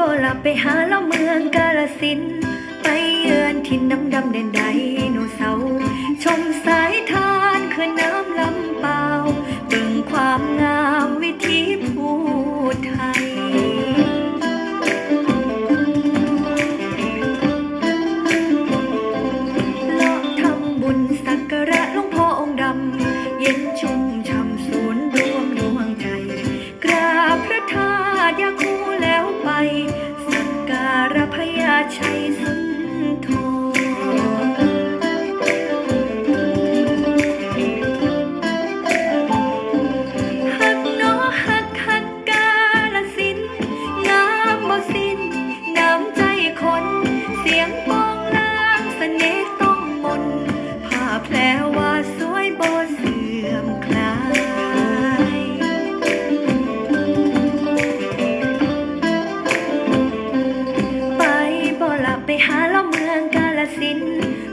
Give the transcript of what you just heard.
บหลับไปหาเล่าเมืองกาลสิน ไปเยือนทินน้ำดำแดนใดโนเสาร์ชมสาย 林。